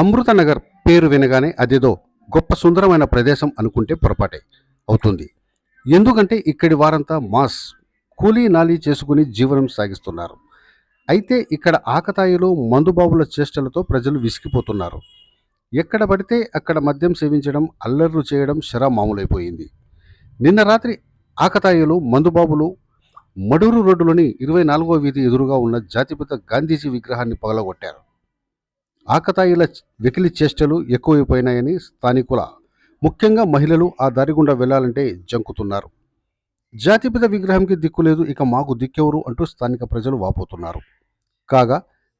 అమృతనగర్ పేరు వినగానే అదేదో గొప్ప సుందరమైన ప్రదేశం అనుకుంటే పొరపాటే అవుతుంది. ఎందుకంటే ఇక్కడి వారంతా మాస్ కూలీ నాలీ చేసుకుని జీవనం సాగిస్తున్నారు. అయితే ఇక్కడ ఆకతాయిలు మందుబాబుల చేష్టలతో ప్రజలు విసిగిపోతున్నారు. ఎక్కడ పడితే అక్కడ మద్యం సేవించడం అల్లర్లు చేయడం శరా మామూలైపోయింది. నిన్న రాత్రి ఆకతాయిలు మందుబాబులు మడూరు రోడ్డులోని ఇరవై నాలుగో వీధి ఎదురుగా ఉన్న జాతిపిత గాంధీజీ విగ్రహాన్ని పగలగొట్టారు. ఆకతాయిల వెకిలి చేష్టలు ఎక్కువైపోయినాయని స్థానికుల ముఖ్యంగా మహిళలు ఆ దారి గుండా వెళ్ళాలంటే జంకుతున్నారు. జాతిపిత విగ్రహంకి దిక్కులేదు ఇక మాకు దిక్కెవరు అంటూ స్థానిక ప్రజలు వాపోతున్నారు. కాగా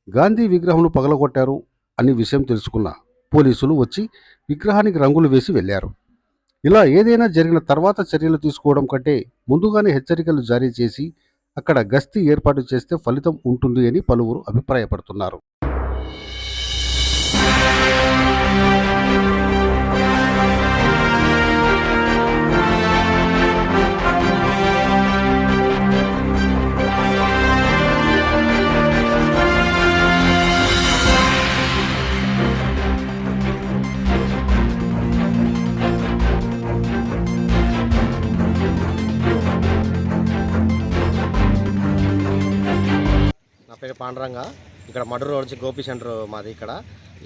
గాంధీ విగ్రహంను పగలగొట్టారు అని విషయం తెలుసుకున్న పోలీసులు వచ్చి విగ్రహానికి రంగులు వేసి వెళ్ళారు. ఇలా ఏదైనా జరిగిన తర్వాత చర్యలు తీసుకోవడం కంటే ముందుగానే హెచ్చరికలు జారీ చేసి అక్కడ గస్తీ ఏర్పాటు చేస్తే ఫలితం ఉంటుంది అని పలువురు అభిప్రాయపడుతున్నారు. Yeah. నా పేరు పాండురంగ. ఇక్కడ మడూరు రోడ్ నుంచి గోపి సెంటర్ మాది ఇక్కడ.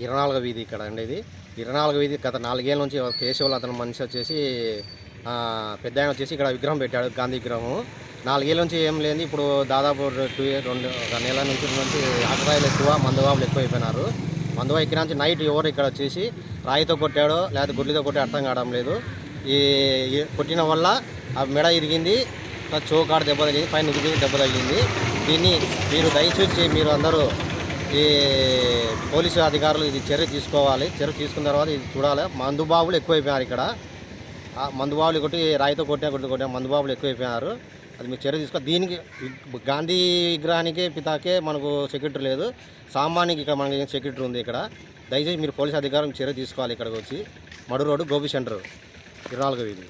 ఇరవై నాలుగో వీధి ఇక్కడ అండి ఇది. ఇరవై నాలుగో వీధి గత నాలుగేళ్ళ నుంచి కేశవులు అతను మనిషి వచ్చేసి పెద్ద ఆయన వచ్చేసి ఇక్కడ విగ్రహం పెట్టాడు గాంధీ విగ్రహం నాలుగేళ్ళ నుంచి ఏం లేదు ఇప్పుడు దాదాపు టూ రెండు ఒక నెల నుంచి నుంచి ఆకరాయిలు ఎక్కువ మందుబాబులు ఎక్కువ అయిపోయినారు మందుబా ఎక్కిన నుంచి నైట్ ఎవరు ఇక్కడ వచ్చేసి రాయితో కొట్టాడో లేకపోతే గుడ్లితో కొట్టి అర్థం కావడం లేదు. ఈ కొట్టిన వల్ల ఆ మెడ ఇరిగింది చోకాడ దెబ్బ తగిలింది పైన దెబ్బ తగిలింది. దీన్ని మీరు దయచేసి మీరు అందరూ ఈ పోలీసు అధికారులు ఇది చర్య తీసుకోవాలి. చర్య తీసుకున్న తర్వాత ఇది చూడాలి. మందుబాబులు ఎక్కువైపోయారు ఇక్కడ. మందుబాబులు కొట్టి రాయితో కొట్టినా కొట్టి కొట్టినా మందుబాబులు ఎక్కువైపోయినారు అది మీరు చర్య తీసుకో దీనికి గాంధీ విగ్రహానికి పితాకే మనకు సెక్యూరిటీ లేదు. సామాన్యకి ఇక్కడ మనకి సెక్యూరిటీ ఉంది ఇక్కడ. దయచేసి మీరు పోలీసు అధికారులు చర్య తీసుకోవాలి ఇక్కడికి వచ్చి. మడు రోడ్డు గోపి సెంటర్. ఇరవై నాలుగో వీధి.